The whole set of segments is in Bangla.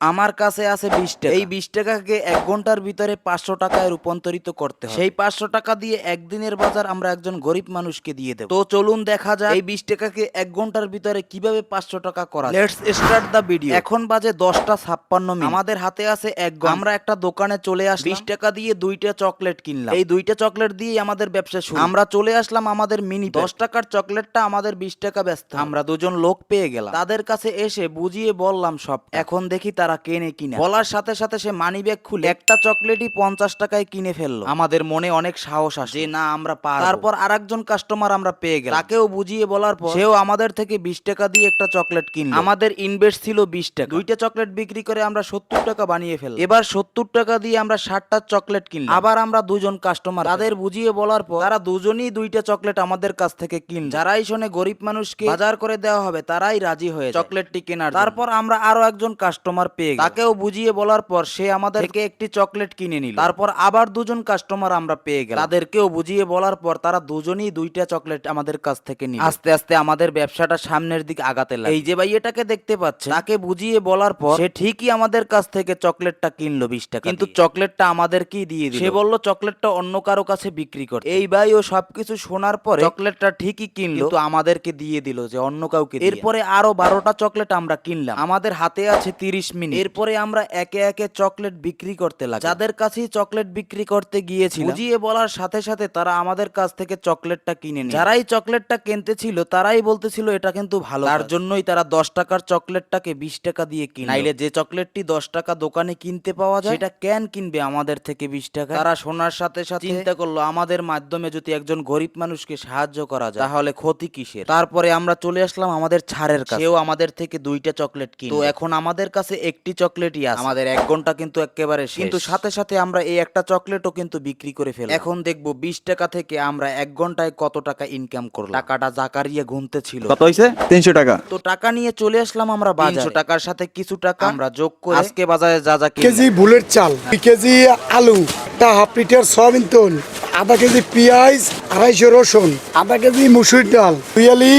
আমার কাছে আছে বিশ টাকা। এই বিশ টাকাকে এক ঘণ্টার ভিতরে পাঁচশো টাকায় রূপান্তরিত করতে সেই পাঁচশো টাকা দিয়ে একদিনের বাজার আমরা একজন গরিব মানুষকে দিয়ে দেবো। তো চলুন দেখা যায় এই বিশ টাকাকে এক ঘণ্টার ভিতরে কীভাবে পাঁচশো টাকা করা লেটস স্টার্ট দা ভিডিও এখন বাজে দশটা ছাপ্পান্ন মিনিট। আমাদের হাতে আছে এক ঘণ্টা। আমরা একটা দোকানে চলে আস বিশ টাকা দিয়ে দুইটা চকলেট কিনলাম। এই দুইটা চকলেট দিয়ে আমাদের ব্যবসা শুরু। আমরা চলে আসলাম আমাদের মিনি দশ টাকার চকলেটটা আমাদের বিশ টাকা ব্যস্ত। আমরা দুজন লোক পেয়ে গেলাম। তাদের কাছে এসে বুঝিয়ে বললাম সব। এখন দেখি তারা কেনে কিনা। বলার সাথে সাথে সে মানি ব্যাগ খুলে একটা চকলেটই পঞ্চাশ টাকায় কিনে ফেলল। আমাদের মনে অনেক সাহস আসে না আমরা পারব। তারপর আরেকজন কাস্টমার আমরা পেয়ে গেলাম। তাকেও বুঝিয়ে বলার পর সেও আমাদের থেকে বিশ টাকা দিয়ে একটা চকলেট কিনলো। আমাদের ইনভেস্ট ছিল বিশ টাকা। দুইটা চকলেট বিক্রি করে আমরা সত্তর টাকা বানিয়ে ফেললাম। এবার সত্তর টাকা দিয়ে আমরা ষাটটা চকলেট কিনলাম। আবার আমরা দুজন কাস্টমার তাদের বুঝিয়ে বলার পর তারা দুজনই দুইটা চকলেট আমাদের কাছ থেকে কিন যারাই শোনে গরিব মানুষকে বাজার করে দেওয়া হবে তারাই রাজি হয়ে চকলেটটি কেনার তারপর আমরা আরও একজন কাস্টমার পেয়ে। তাকেও বুঝিয়ে বলার পর সে আমাদের থেকে একটি চকলেট কিনে নিল। তারপর আবার দুজন কাস্টমার আমরা পেয়ে গেলাম। তাদেরকেও বুঝিয়ে বলার পর তারা দুজনই দুইটা চকলেট আমাদের কাছ থেকে নিল। আস্তে আস্তে আমাদের ব্যবসাটা সামনের দিকে আগাতে লাগে এই যে ভাই এটাকে দেখতে পাচ্ছে তাকে বুঝিয়ে বলার পর সে ঠিকই আমাদের কাছ থেকে চকলেটটা কিনলো বিশ টাকা কিন্তু চকলেটটা আমাদেরকেই দিয়ে দিল। সে বলল চকলেটটা অন্য কারও কাছে বিক্রি করতে। এই ভাই ও সবকিছু শোনার পরে চকলেটটা ঠিকই কিনলো। কিন্তু আমাদেরকে দিয়ে দিল যে অন্য কাউকে এরপরে আরও বারোটা চকলেট আমরা কিনলাম। আমাদের হাতে আছে তিরিশ মিনিট এরপরে আমরা একে একে চকলেট বিক্রি করতে লাগলাম। যাদের কাছেই চকলেট বিক্রি করতে গিয়েছিল বুঝিয়ে বলার সাথে সাথে তারা আমাদের কাছ থেকে চকলেটটা কিনে নিল। যারাই চকলেটটা কিনতে ছিল তারাই বলতেছিল এটা কিন্তু ভালো তার জন্যই তারা দশ টাকার চকলেটটাকে বিশ টাকা দিয়ে কিনে নাইলে যে চকলেটটি দশ টাকা দোকানে কিনতে পাওয়া যায় সেটা কেন কিনবে আমাদের থেকে বিশ টাকা? তারা শোনার সাথে সাথে চিন্তা করল আমাদের মাধ্যমে যদি একজন গরিব মানুষকে সাহায্য করা যায় তাহলে ক্ষতি কিসের? তারপরে আমরা চলে আসলাম আমাদের ছাড়ের কাছে। সেও আমাদের থেকে দুইটা চকলেট কিনে তো এখন আমাদের কাছে একটি চকলেটই আছে। আমাদের এক ঘণ্টা কিন্তু একেবারে শেষ। কিন্তু সাথে সাথে আমরা এই একটা চকলেটও কিন্তু বিক্রি করে ফেলি এখন দেখব বিশ টাকা থেকে আমরা এক ঘন্টায় কত টাকা ইনকাম করলাম। টাকাটা জাকারিয়ে গুনতে ছিল কত হয়েছে তিনশো টাকা। তো টাকা নিয়ে চলে আসলাম আমরা তিনশো টাকার সাথে কিছু টাকা আমরা যোগ করে আজকে বাজারে যা যা কিনলাম। কেজি বুলেট চাল দুই কেজি আলু তা হাফ লিটার সয়াবিন তেল আধা কেজি পেঁয়াজ আড়াইশো রসুন আধা কেজি মুসুর ডাল পিয়ালি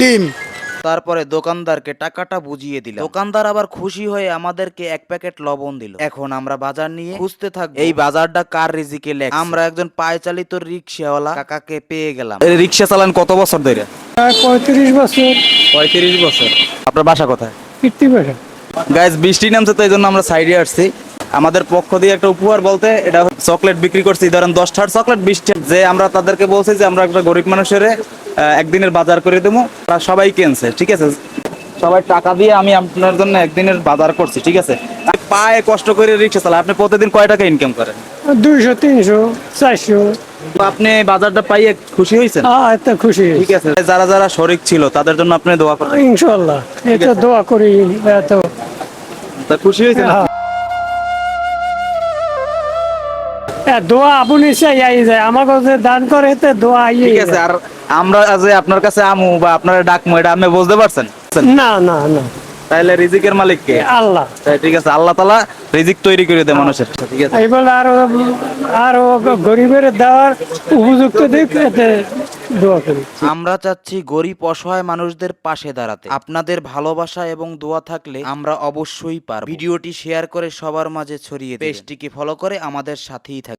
ডিম তারপরে দোকানদারকে টাকাটা বুঝিয়ে দিল দোকানদার আবার খুশি হয়ে আমাদেরকে এক প্যাকেট লবণ দিল। এখন আমরা বাজার নিয়ে খুঁজতে থাকব। এই বাজারটা কার রিজিকে লেখ আমরা একজন পায়ে চালিত রিক্সাওয়ালা কাকাকে পেয়ে গেলাম। রিক্সা চালান কত বছর ধরে? পঁয়ত্রিশ বছর। পঁয়ত্রিশ বছর। আপনার বাসা কোথায়? ফিরতে গাইজ বৃষ্টি নামছে তো এই জন্য আমরা সাইডে আসছি। আমাদের পক্ষ দিয়ে একটা উপহার বলতে এটা চকলেট বিক্রি করছি। ধরেন দশটার চকলেট বিশটা যে আমরা তাদেরকে বলছি যে আমরা একটা গরিব মানুষের একদিনের বাজার করে দেবো। তারা সবাই কিনছে ঠিক আছে? সবাই টাকা দিয়ে আমি আপনার জন্য একদিনের বাজার করছি ঠিক আছে? পায়ে কষ্ট করে রিক্সা চালাই আপনি প্রতিদিন কয় টাকা ইনকাম করেন? দুইশো তিনশো চারশো। আপনি বাজারটা পাইয়ে খুশি হয়েছেন? এত খুশি ঠিক আছে। যারা যারা শরিক ছিল তাদের জন্য আপনি দোয়া করেন ইনশাল্লাহ এটা দোয়া করি এত। তা খুশি হয়েছেন? হ্যাঁ। দোয়া আপনি চাই যায় আমার কাছে দান করে তো দোয়া ঠিক আছে আর আমরা যে আপনার কাছে আমু বা আপনার ডাকমু এটা আপনি বুঝতে পারছেন? না না না। তাহলে রিজিকের মালিক কে? আল্লাহ। তাই ঠিক আছে আল্লাহ তালা রিজিক তৈরি করে দেয় মানুষের। ঠিক আছে। এইবার আরও আরও গরিবের দেওয়ার উপযুক্ত দিক দোয়া করি। আমরা চাচ্ছি গরিব অসহায় মানুষদের পাশে দাঁড়াতে। আপনাদের ভালোবাসা এবং দোয়া থাকলে আমরা অবশ্যই পার ভিডিওটি শেয়ার করে সবার মাঝে ছড়িয়ে পেজটিকে ফলো করে আমাদের সাথেই থাকবে